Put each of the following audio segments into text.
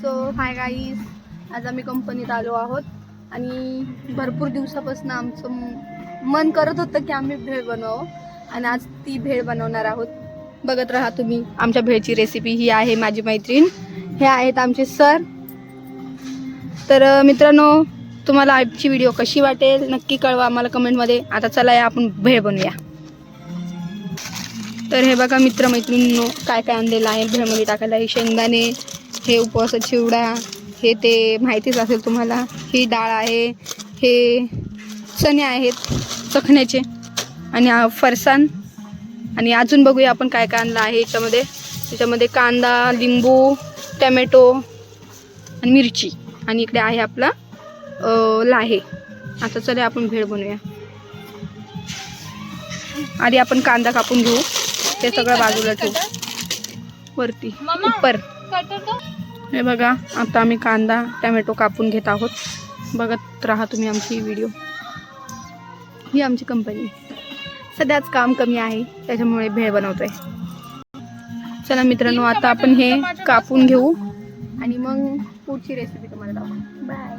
So hi guys आज आम्ही कंपनीत आलो आहोत आणि भरपूर दिवसापासून आमचं मन करत होतं की आम्ही भेळ बनवावं आणि आज ती भेळ बनवणार आहोत. बघत राहा तुम्ही आमच्या भेळची रेसिपी ही आहे माझी मैत्रीण. हे आहेत आमचे सर तर मित्रांनो तुम्हाला आजची व्हिडिओ कशी वाटेल नक्की कळवा आम्हाला कमेंटमध्ये आता चला या आपण भेळ बनवूया. तर हे बघा मित्रमैत्रिणींनो काय काय आणलेलं आहे. भेळमध्ये टाकायला हे शेंगदाणे हे उपवासाचा चिवडा हे ते माहितीच असेल तुम्हाला. ही डाळ आहे हे चणे आहेत चखण्याचे आणि फरसाण. आणि अजून बघूया आपण काय काय आणलं आहे याच्यामध्ये. त्याच्यामध्ये कांदा लिंबू टमॅटो आणि मिरची. आणि इकडे आहे आपला लाहे. आता चला आपण भेळ बनवूया. आधी आपण कांदा कापून घेऊ. ते सगळं बाजूला ठेवू. वरती उपर. हे बघा आता आम्ही कांदा टमॅटो कापून घेत आहोत. बघत राहा तुम्ही आमची व्हिडिओ ही आमची कंपनी सध्याच काम कमी आहे त्याच्यामुळे भेळ बनवतोय. चला मित्रांनो आता आपण हे कापून घेऊ. आणि मग पुढची रेसिपी तुम्हाला दाखवू. बाय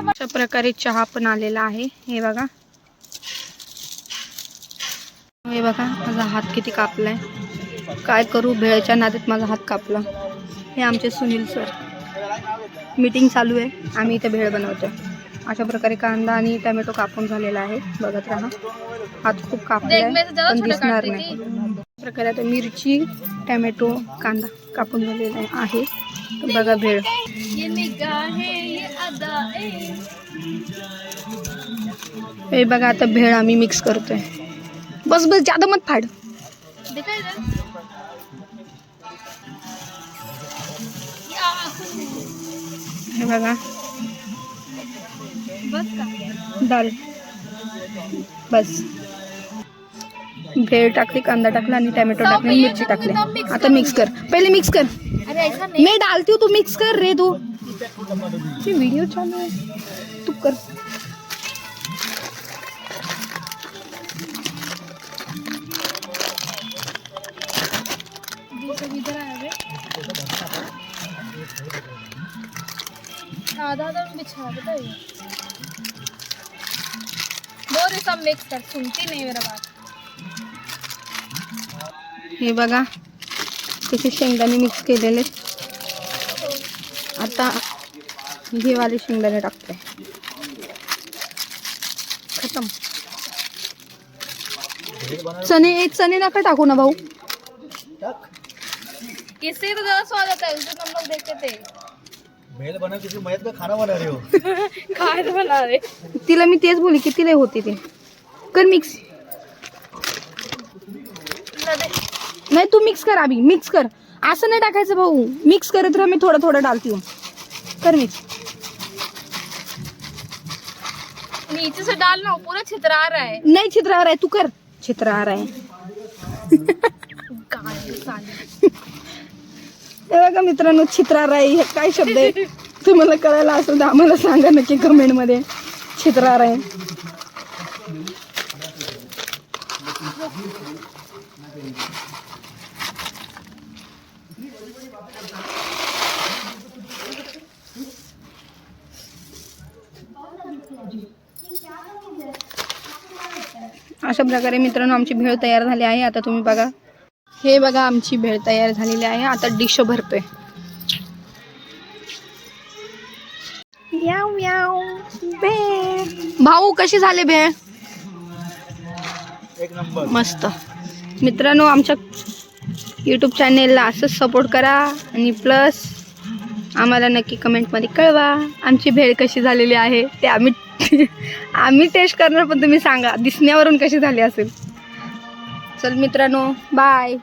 अशा प्रकारे चहा पण आलेला आहे. हे बघा. हे बघा माझा हात किती कापलाय. काय करू? भेळच्या नादात माझा हात कापला. हे आमचे सुनील सर मीटिंग चालू आहे. आम्ही इथे भेळ बनवतो अशा प्रकारे कांदा आणि टमॅटो कापून झालेला आहे. बघत राहा. हात खूप कापलाय पण दिसणार नाही. अशा प्रकारे आता मिरची टमॅटो कांदा कापून झालेला आहे. बघा भेळ. हे बघा आता भेळ आम्ही मिक्स करतोय. बस बस जादा मत फाड. हे बघा. डाल बस. भेळ टाकली कांदा टाकला आणि टोमॅटो टाकले मिरची टाकली. आता मिक्स कर. पहिले मिक्स कर. मैं डालती हूँ तू मिक्स कर रे तू. व्हिडिओ चालू आहे. तू कर. आधा आधा बिछा देता है बोल ये सब मिक्स कर सुनती नहीं मेरा बात हे बघा त्याचे शेंगदाणे मिक्स केलेले आता हे वाले शेंगदाणे टाकते खतम चणे एक चणे नका टाकू ना भाऊ किससे तो ज्यादा स्वाद आता है उसे हम लोग देखते थे भेल बना किसी मैत का खाना बना रहे हो? खाए तो बना रहे तिला मी तेच बोली किती लय होते ते. कर मिक्स नाही तू मिक्स कर अभी मिक्स कर. असं नाही टाकायचं भाऊ. मिक्स करत राहा मी थोडं थोडं डालती हूँ कर मिक्स नीचे से डालना वो पूरा छितरा रहा है नाही छित्रा आहे तू कर. छित्रा आहे. गाय साली हे बघा मित्रांनो छित्राराई आहे हे काय शब्द आहे? तुम्हाला कळायला असेल तर आम्हाला सांगा नक्की कमेंटमध्ये छित्रार आहे अशा प्रकारे मित्रांनो आमची भेळ तयार झाली आहे. आता तुम्ही बघा हे बघा आमची भेळ तयार झालेली आहे. आता डिश भरतोय. भेळ. भाऊ कशी झाले भेळ? एक नंबर. मस्त. मित्रांनो आमच्या यूट्यूब चॅनेलला असंच सपोर्ट करा. आणि प्लस आम्हाला नक्की कमेंटमध्ये कळवा. आमची भेळ कशी झालेली आहे ते आम्ही आम्ही टेस्ट करणार पण तुम्ही सांगा. दिसण्यावरून कशी झाली असेल. चल मित्रांनो बाय